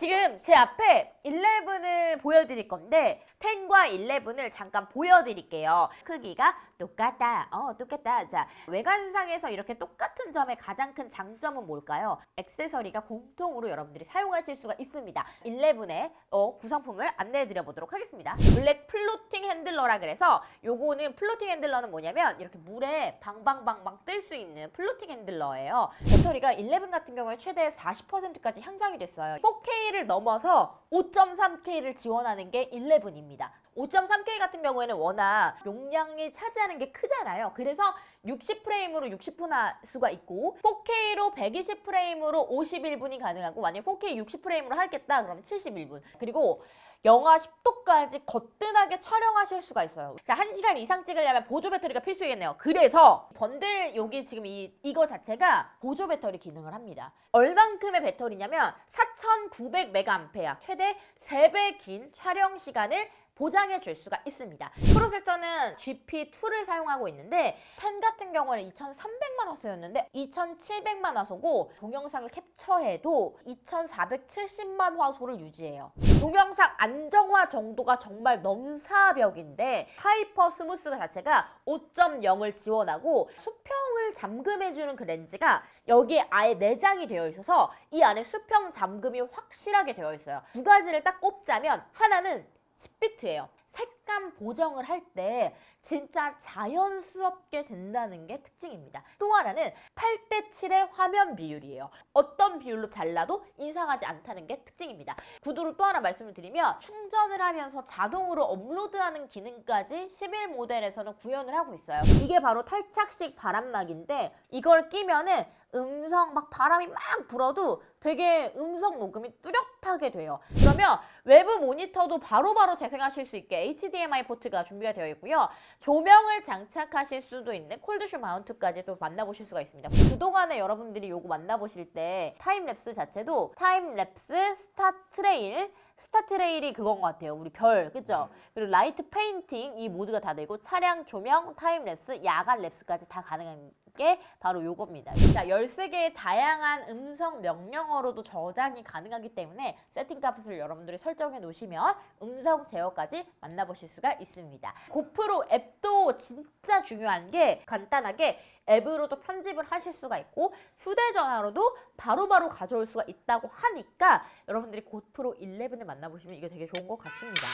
지금 제 앞에 11을 보여드릴 건데 10과 11을 잠깐 보여드릴게요. 크기가 똑같다. 어, 똑같다. 자, 외관상에서 이렇게 똑같은 점의 가장 큰 장점은 뭘까요? 액세서리가 공통으로 여러분들이 사용하실 수가 있습니다. 11의 어, 구성품을 안내해드려 보도록 하겠습니다. 블랙 플로팅 핸들러라 그래서 요거는 플로팅 핸들러는 뭐냐면 이렇게 물에 방방방방 뜰 수 있는 플로팅 핸들러예요. 배터리가 11 같은 경우에 최대 40%까지 향상이 됐어요. 4K를 넘어서 5.3K를 지원하는 게 11입니다. 5.3K 같은 경우에는 워낙 용량이 차지하는 게 크잖아요. 그래서 60프레임으로 60분 할 수가 있고 4K로 120프레임으로 51분이 가능하고 만약 4K 60프레임으로 하겠다 그러면 71분. 그리고 영하 10도까지 거뜬하게 촬영하실 수가 있어요. 자, 1시간 이상 찍으려면 보조 배터리가 필수겠네요. 그래서 번들 여기 지금 이 이거 자체가 보조 배터리 기능을 합니다. 얼만큼의 배터리냐면 4,900메가암페어 최대 3배 긴 촬영 시간을 보장해 줄 수가 있습니다. 프로세서는 GP2를 사용하고 있는데 10 같은 경우는 2,300만 화소였는데 2,700만 화소고 동영상을 캡처해도 2,470만 화소를 유지해요. 동영상 안정화 정도가 정말 넘사벽인데 하이퍼 스무스 자체가 5.0을 지원하고 수평을 잠금해주는 그 렌즈가 여기에 아예 내장이 되어 있어서 이 안에 수평 잠금이 확실하게 되어 있어요. 두 가지를 딱 꼽자면 하나는 10비트예요. 색 감 보정을 할 때 진짜 자연스럽게 된다는 게 특징입니다. 또 하나는 8대 7의 화면 비율이에요. 어떤 비율로 잘라도 이상하지 않다는 게 특징입니다. 구두로 또 하나 말씀을 드리면 충전을 하면서 자동으로 업로드하는 기능까지 11 모델에서는 구현을 하고 있어요. 이게 바로 탈착식 바람막인데 이걸 끼면은 음성 막 바람이 막 불어도 되게 음성 녹음이 뚜렷하게 돼요. 그러면 외부 모니터도 바로바로 재생하실 수 있게 HDMI 포트가 준비가 되어 있고요. 조명을 장착하실 수도 있는 콜드슈 마운트까지 또 만나보실 수가 있습니다. 그동안에 여러분들이 요거 만나보실 때 타임랩스 자체도 타임랩스 스타 트레일 스타 트레일이 그건 것 같아요. 우리 별, 그죠? 그리고 라이트 페인팅 이 모드가 다 되고 차량 조명, 타임랩스, 야간 랩스까지 다 가능한 게 바로 요겁니다. 자, 13개의 다양한 음성 명령어로도 저장이 가능하기 때문에 세팅 값을 여러분들이 설정해 놓으시면 음성 제어까지 만나보실 수가 있습니다. 고프로 앱도 진짜 중요한 게 간단하게 앱으로도 편집을 하실 수가 있고 휴대전화로도 바로바로 가져올 수가 있다고 하니까 여러분들이 고프로 11을 만나보시면 이게 되게 좋은 것 같습니다.